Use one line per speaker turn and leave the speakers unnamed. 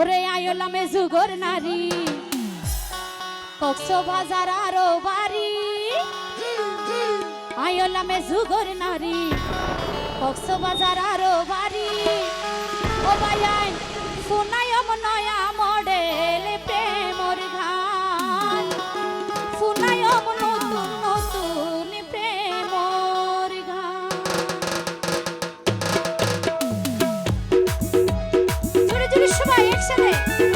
ওরে আয়লামে যুগর নারী। কক্স বাজার আরও বাড়ি। আয়লামে যুগর নারী। কক্স বাজার আরও বাড়ি। ও ভাই ফুনায়ম নয়া মডেল প্রেমর একসাথে